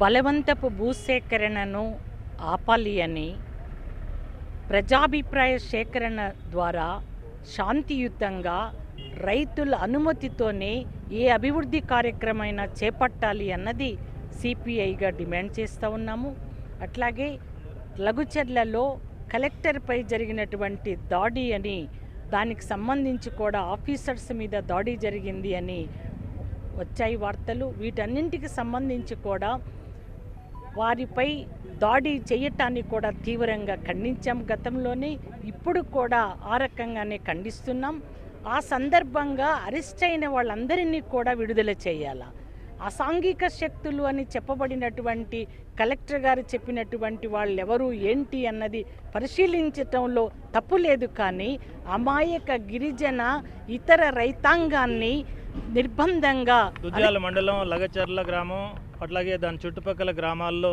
బలవంతపు భూసేకరణను ఆపాలి అని ప్రజాభిప్రాయ సేకరణ ద్వారా శాంతియుతంగా రైతుల అనుమతితోనే ఏ అభివృద్ధి కార్యక్రమైనా చేపట్టాలి అన్నది సిపిఐగా డిమాండ్ చేస్తూ ఉన్నాము. అట్లాగే లఘుచర్లలో కలెక్టర్పై జరిగినటువంటి దాడి అని దానికి సంబంధించి కూడా ఆఫీసర్స్ మీద దాడి జరిగింది అని వచ్చాయి వార్తలు. వీటన్నింటికి సంబంధించి కూడా వారిపై దాడి చేయటాన్ని కూడా తీవ్రంగా ఖండించాం గతంలోనే. ఇప్పుడు కూడా ఆ రకంగానే ఖండిస్తున్నాం. ఆ సందర్భంగా అరెస్ట్ అయిన వాళ్ళందరినీ కూడా విడుదల చేయాల? అసాంఘిక శక్తులు అని చెప్పబడినటువంటి కలెక్టర్ గారు చెప్పినటువంటి వాళ్ళు ఎవరు ఏంటి అన్నది పరిశీలించటంలో తప్పు లేదు కానీ అమాయక గిరిజన ఇతర రైతాంగాన్ని నిర్బంధంగా మండలం లగచర్ల గ్రామం అట్లాగే దాని చుట్టుపక్కల గ్రామాల్లో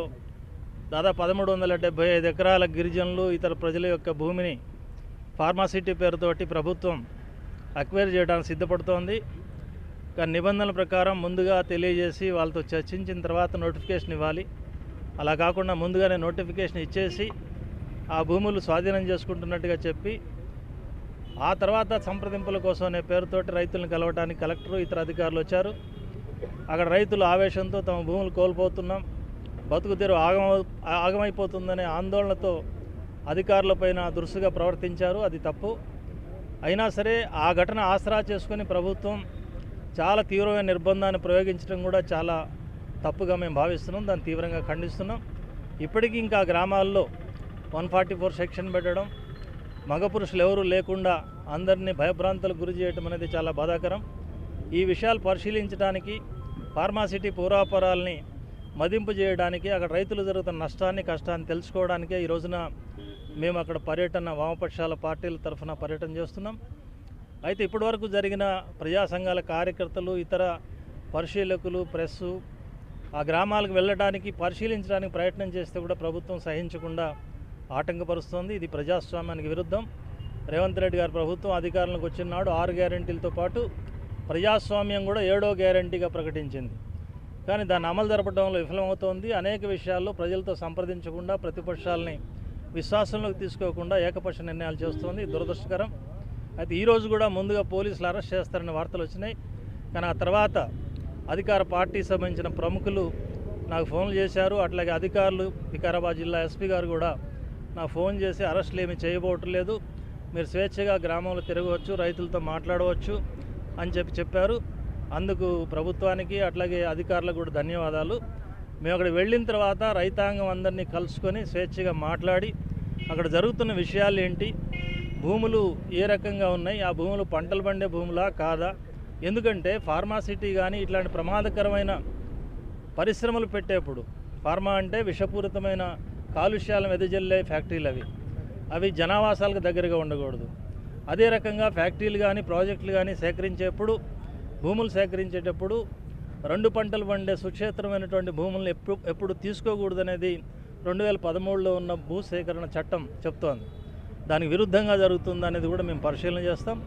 దాదాపు పదమూడు వందల డెబ్బై ఐదు ఎకరాల గిరిజనులు ఇతర ప్రజల యొక్క భూమిని ఫార్మాసిటీ పేరుతోటి ప్రభుత్వం అక్వైర్ చేయడానికి సిద్ధపడుతోంది. కానీ నిబంధనల ప్రకారం ముందుగా తెలియజేసి వాళ్ళతో చర్చించిన తర్వాత నోటిఫికేషన్ ఇవ్వాలి. అలా కాకుండా ముందుగానే నోటిఫికేషన్ ఇచ్చేసి ఆ భూములు స్వాధీనం చేసుకుంటున్నట్టుగా చెప్పి ఆ తర్వాత సంప్రదింపుల కోసం అనే పేరుతోటి రైతులను కలవడానికి కలెక్టరు ఇతర అధికారులు వచ్చారు. అక్కడ రైతులు ఆవేశంతో తమ భూములు కోల్పోతున్నాం. బతుకు తెరు ఆగమ ఆగమైపోతుందనే ఆందోళనతో అధికారులపైన దురుసుగా ప్రవర్తించారు. అది తప్పు. అయినా సరే ఆ ఘటన ఆసరా చేసుకొని ప్రభుత్వం చాలా తీవ్రమైన నిర్బంధాన్ని ప్రయోగించడం కూడా చాలా తప్పుగా మేము భావిస్తున్నాం. దాన్ని తీవ్రంగా ఖండిస్తున్నాం. ఇప్పటికీ ఇంకా గ్రామాల్లో వన్ ఫార్టీ ఫోర్ సెక్షన్ పెట్టడం మగ పురుషులు ఎవరూ లేకుండా అందరినీ భయభ్రాంతులకు గురి చేయడం అనేది చాలా బాధాకరం. ఈ విషయాలు పరిశీలించడానికి ఫార్మాసిటీ పూర్వాపరాల్ని మదింపు చేయడానికి అక్కడ రైతులు జరుగుతున్న నష్టాన్ని కష్టాన్ని తెలుసుకోవడానికే ఈ రోజున మేము అక్కడ పర్యటన వామపక్షాల పార్టీల తరఫున పర్యటన చేస్తున్నాం. అయితే ఇప్పటివరకు జరిగిన ప్రజా సంఘాల కార్యకర్తలు ఇతర పరిశీలకులు ప్రెస్సు ఆ గ్రామాలకు వెళ్ళడానికి పరిశీలించడానికి ప్రయత్నం చేస్తే కూడా ప్రభుత్వం సహించకుండా ఆటంకపరుస్తోంది. ఇది ప్రజాస్వామ్యానికి విరుద్ధం. రేవంత్ రెడ్డి గారి ప్రభుత్వం అధికారంలోకి వచ్చినాడు ఆరు గ్యారంటీలతో పాటు ప్రజాస్వామ్యం కూడా ఏడో గ్యారంటీగా ప్రకటించింది. కానీ దాన్ని అమలు జరపడంలో విఫలమవుతోంది. అనేక విషయాల్లో ప్రజలతో సంప్రదించకుండా ప్రతిపక్షాలని విశ్వాసంలోకి తీసుకోకుండా ఏకపక్ష నిర్ణయాలు చేస్తోంది. దురదృష్టకరం. అయితే ఈరోజు కూడా ముందుగా పోలీసులు అరెస్ట్ చేస్తారనే వార్తలు వచ్చినాయి. కానీ ఆ తర్వాత అధికార పార్టీ సంబంధించిన ప్రముఖులు నాకు ఫోన్లు చేశారు. అట్లాగే అధికారులు వికారాబాద్ జిల్లా ఎస్పీ గారు కూడా నాకు ఫోన్ చేసి అరెస్టులు ఏమీ చేయబోవటం లేదు. మీరు స్వేచ్ఛగా గ్రామంలో తిరగవచ్చు రైతులతో మాట్లాడవచ్చు. అని చెప్పి చెప్పారు. అందుకు ప్రభుత్వానికి అట్లాగే అధికారులకు కూడా ధన్యవాదాలు. మేము అక్కడ వెళ్ళిన తర్వాత రైతాంగం అందరినీ కలుసుకొని స్వేచ్ఛగా మాట్లాడి అక్కడ జరుగుతున్న విషయాలు ఏంటి భూములు ఏ రకంగా ఉన్నాయి ఆ భూములు పంటలు పండే భూములా కాదా? ఎందుకంటే ఫార్మాసిటీ కానీ ఇట్లాంటి ప్రమాదకరమైన పరిశ్రమలు పెట్టేప్పుడు ఫార్మా అంటే విషపూరితమైన కాలుష్యాలను వెదజల్లే ఫ్యాక్టరీలు అవి. అవి జనావాసాలకు దగ్గరగా ఉండకూడదు. అదే రకంగా ఫ్యాక్టరీలు కానీ ప్రాజెక్టులు కానీ సేకరించేప్పుడు భూములు సేకరించేటప్పుడు రెండు పంటలు పండే సుక్షేత్రమైనటువంటి భూములను ఎప్పుడు ఎప్పుడు తీసుకోకూడదు అనేది రెండు వేల పదమూడులో ఉన్న భూ సేకరణ చట్టం చెప్తోంది. దానికి విరుద్ధంగా జరుగుతుంది అనేది కూడా మేము పరిశీలన చేస్తాం.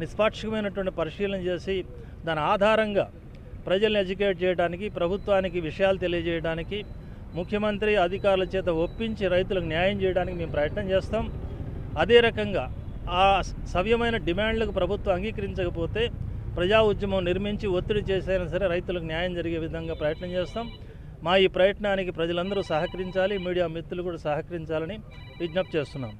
నిష్పాక్షికమైనటువంటి పరిశీలన చేసి దాని ఆధారంగా ప్రజల్ని ఎడ్యుకేట్ చేయడానికి ప్రభుత్వానికి విషయాలు తెలియజేయడానికి ముఖ్యమంత్రి అధికారుల చేత ఒప్పించి రైతులకు న్యాయం చేయడానికి మేము ప్రయత్నం చేస్తాం. అదే రకంగా ఆ సవ్యమైన డిమాండ్లకు ప్రభుత్వం అంగీకరించకపోతే ప్రజా ఉద్యమం నిర్మించి ఒత్తిడి చేసైనా సరే రైతులకు న్యాయం జరిగే విధంగా ప్రయత్నం చేస్తాం. మా ఈ ప్రయత్నానికి ప్రజలందరూ సహకరించాలి మీడియా మిత్రులు కూడా సహకరించాలని విజ్ఞప్తి చేస్తున్నాం.